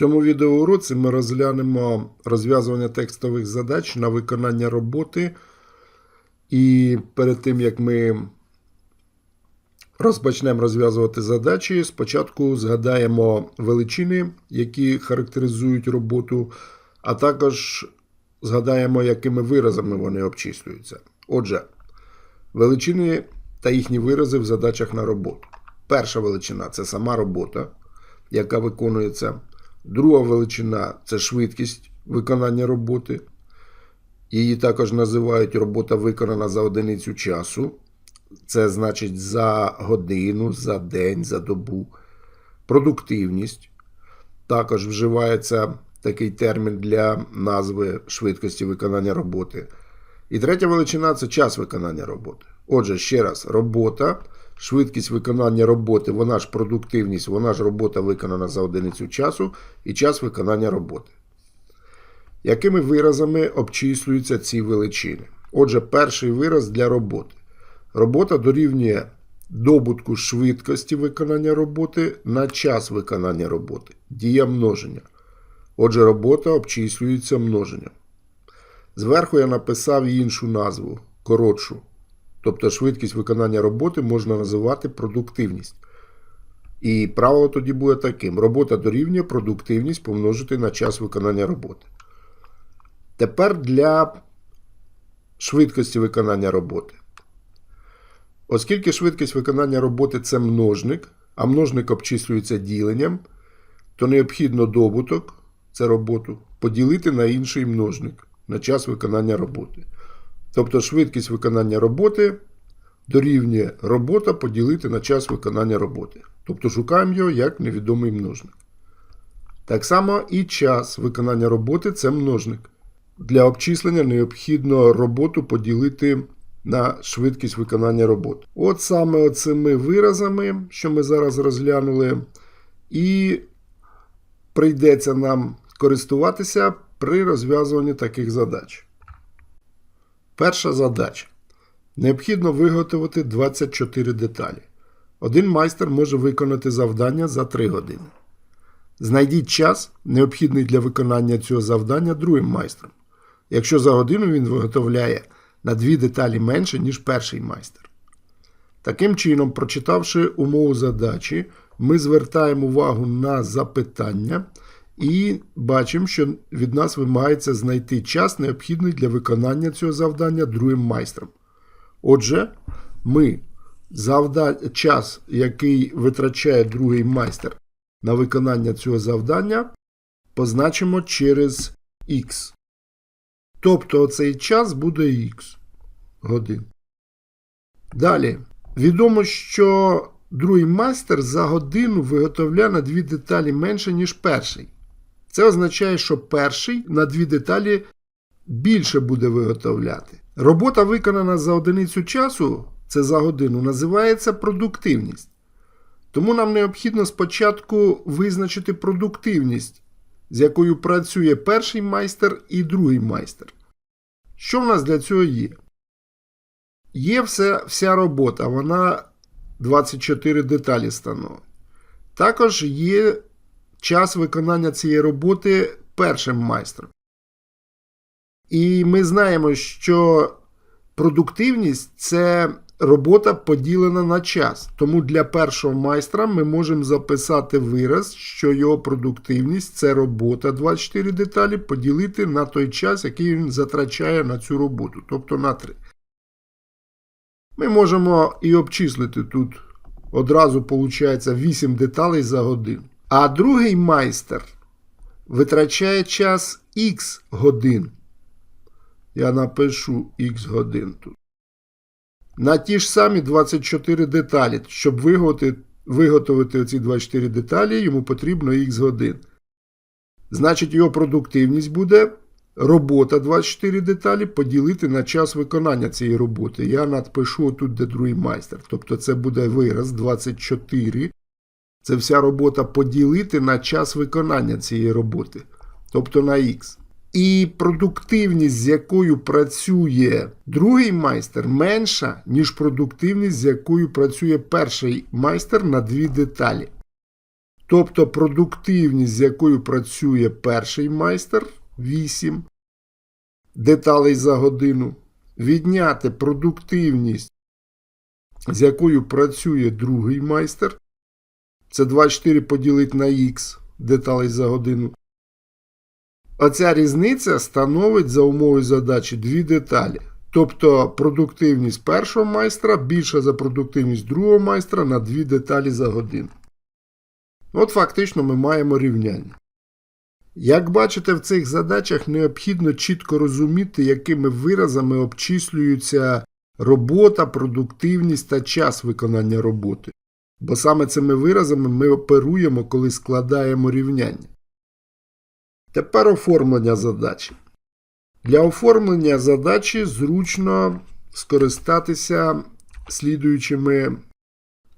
цьому відеоуроці ми розглянемо розв'язування текстових задач на виконання роботи. І перед тим, як ми розпочнемо розв'язувати задачі, спочатку згадаємо величини, які характеризують роботу, а також згадаємо, якими виразами вони обчислюються. Отже, величини та їхні вирази в задачах на роботу. Перша величина це сама робота, яка виконується. Друга величина це швидкість виконання роботи. Її також називають робота виконана за одиницю часу. Це значить за годину, за день, за добу. Продуктивність. Також вживається такий термін для назви швидкості виконання роботи. І третя величина це час виконання роботи. Отже, ще раз, робота, швидкість виконання роботи, вона ж продуктивність, вона ж робота виконана за одиницю часу і час виконання роботи. Якими виразами обчислюються ці величини? Отже, перший вираз для роботи. Робота дорівнює добутку швидкості виконання роботи на час виконання роботи. Дія множення. Отже, робота обчислюється множенням. Зверху я написав іншу назву коротшу. Тобто швидкість виконання роботи можна називати продуктивність. І правило тоді буде таким: робота дорівнює продуктивність помножити на час виконання роботи. Тепер для швидкості виконання роботи. Оскільки швидкість виконання роботи це множник, а множник обчислюється діленням, то необхідно добуток, це роботу, поділити на інший множник на час виконання роботи. Тобто швидкість виконання роботи дорівнює робота поділити на час виконання роботи. Тобто шукаємо його як невідомий множник. Так само і час виконання роботи це множник. Для обчислення необхідно роботу поділити на швидкість виконання роботи. От саме оцими виразами, що ми зараз розглянули, і прийдеться нам користуватися при розв'язуванні таких задач. Перша задача. Необхідно виготовити 24 деталі. Один майстер може виконати завдання за 3 години. Знайдіть час, необхідний для виконання цього завдання другим майстром. Якщо за годину він виготовляє на 2 деталі менше, ніж перший майстер. Таким чином, прочитавши умову задачі, ми звертаємо увагу на запитання і бачимо, що від нас вимагається знайти час, необхідний для виконання цього завдання другим майстром. Отже, ми завда... час, який витрачає другий майстер на виконання цього завдання, позначимо через X. Тобто цей час буде X годин. Далі. Відомо, що другий майстер за годину виготовляє на дві деталі менше, ніж перший. Це означає, що перший на дві деталі більше буде виготовляти. Робота, виконана за одиницю часу, це за годину, називається продуктивність. Тому нам необхідно спочатку визначити продуктивність, з якою працює перший майстер і другий майстер. Що в нас для цього є? Є все, вся робота, вона 24 деталі становить. Також є час виконання цієї роботи першим майстром. І ми знаємо, що продуктивність це робота поділена на час. Тому для першого майстра ми можемо записати вираз, що його продуктивність це робота 24 деталі поділити на той час, який він затрачає на цю роботу, тобто на 3. Ми можемо і обчислити тут одразу, виходить, 8 деталей за годину. А другий майстер витрачає час Х годин. Я напишу Х годин тут. На ті ж самі 24 деталі. Щоб виготовити, виготовити ці 24 деталі, йому потрібно Х годин. Значить, його продуктивність буде робота 24 деталі поділити на час виконання цієї роботи. Я надпишу тут, де другий майстер. Тобто це буде вираз 24. Це вся робота поділити на час виконання цієї роботи, тобто на Х. І продуктивність, з якою працює другий майстер, менша, ніж продуктивність, з якою працює перший майстер на дві деталі. Тобто продуктивність, з якою працює перший майстер 8 деталей за годину, відняти продуктивність, з якою працює другий майстер. Це 24 поділити на х деталей за годину. Оця різниця становить за умовою задачі дві деталі. Тобто продуктивність першого майстра більша за продуктивність другого майстра на дві деталі за годину. От фактично ми маємо рівняння. Як бачите, в цих задачах необхідно чітко розуміти, якими виразами обчислюються робота, продуктивність та час виконання роботи. Бо саме цими виразами ми оперуємо, коли складаємо рівняння. Тепер оформлення задачі. Для оформлення задачі зручно скористатися слідуючими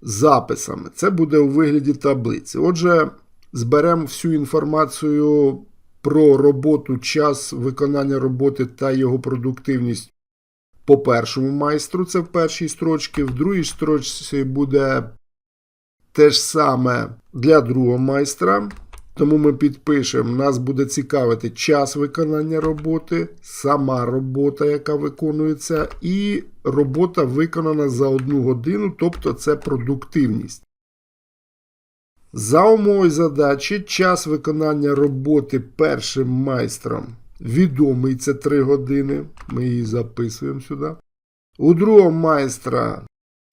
записами. Це буде у вигляді таблиці. Отже, зберемо всю інформацію про роботу, час виконання роботи та його продуктивність по першому майстру, це в першій строчці. В другій строчці буде те ж саме для другого майстра. Тому ми підпишемо, нас буде цікавити час виконання роботи, сама робота, яка виконується, і робота виконана за одну годину, тобто це продуктивність. За умовою задачі, час виконання роботи першим майстром відомий це 3 години. Ми її записуємо сюди. У другого майстра,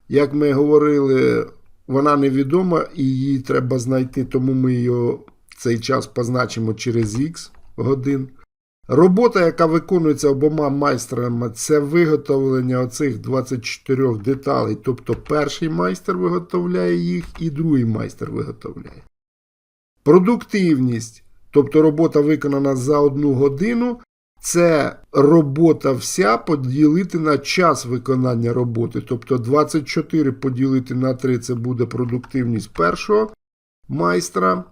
як ми говорили, вона невідома і її треба знайти, тому ми її цей час позначимо через Х годин. Робота, яка виконується обома майстрами, це виготовлення оцих 24 деталей. Тобто перший майстер виготовляє їх і другий майстер виготовляє. Продуктивність, тобто робота виконана за одну годину, це робота вся поділити на час виконання роботи. Тобто 24 поділити на 3 це буде продуктивність першого майстра.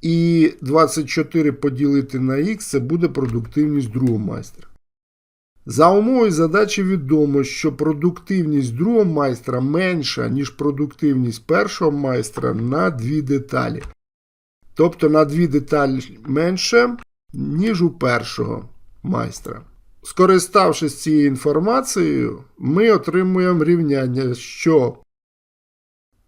І 24 поділити на х це буде продуктивність другого майстра. За умовою задачі відомо, що продуктивність другого майстра менша, ніж продуктивність першого майстра на дві деталі. Тобто на дві деталі менше, ніж у першого майстра. Скориставшись цією інформацією, ми отримуємо рівняння, що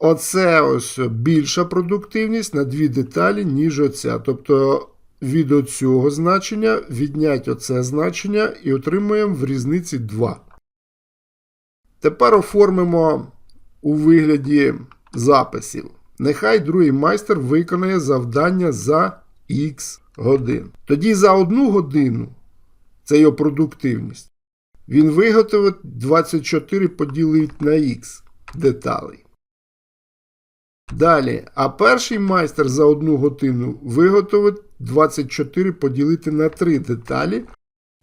Оце ось більша продуктивність на дві деталі, ніж оця. Тобто від оцього значення віднять оце значення і отримуємо в різниці 2. Тепер оформимо у вигляді записів. Нехай другий майстер виконає завдання за х годин. Тоді за одну годину це його продуктивність. Він виготовить 24 поділить на х деталей. Далі, а перший майстер за одну годину виготовить 24 поділити на 3 деталі.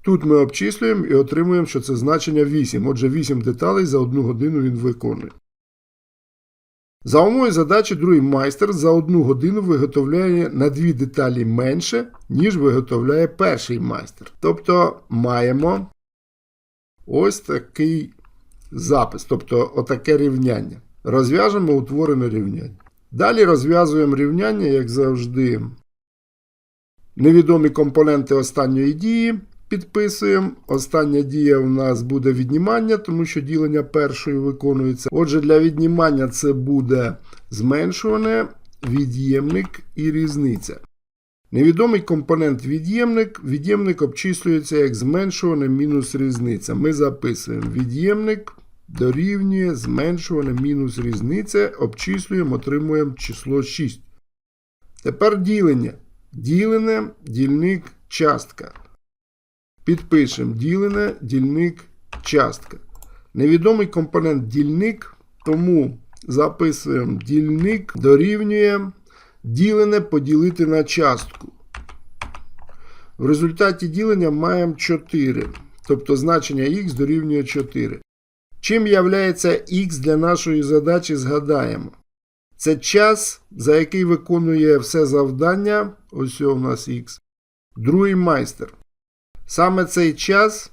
Тут ми обчислюємо і отримуємо, що це значення 8. Отже, 8 деталей за одну годину він виконує. За умовою задачі другий майстер за одну годину виготовляє на 2 деталі менше, ніж виготовляє перший майстер. Тобто маємо ось такий запис, тобто отаке рівняння. Розв'яжемо утворене рівняння. Далі розв'язуємо рівняння, як завжди. Невідомі компоненти останньої дії підписуємо. Остання дія у нас буде віднімання, тому що ділення першою виконується. Отже, для віднімання це буде зменшуване, від'ємник і різниця. Невідомий компонент від'ємник. Від'ємник обчислюється як зменшуване мінус різниця. Ми записуємо від'ємник дорівнює зменшуване мінус різниця, обчислюємо, отримуємо число 6. Тепер ділення. Ділене, дільник, частка. Підпишемо ділене, дільник, частка. Невідомий компонент дільник, тому записуємо дільник дорівнює ділене поділити на частку. В результаті ділення маємо 4. Тобто значення х дорівнює 4. Чим являється Х для нашої задачі, згадаємо. Це час, за який виконує все завдання. Ось у нас Х. Другий майстер. Саме цей час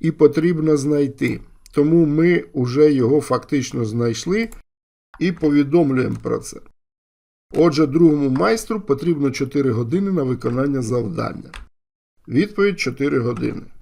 і потрібно знайти. Тому ми вже його фактично знайшли і повідомлюємо про це. Отже, другому майстру потрібно 4 години на виконання завдання. Відповідь 4 години.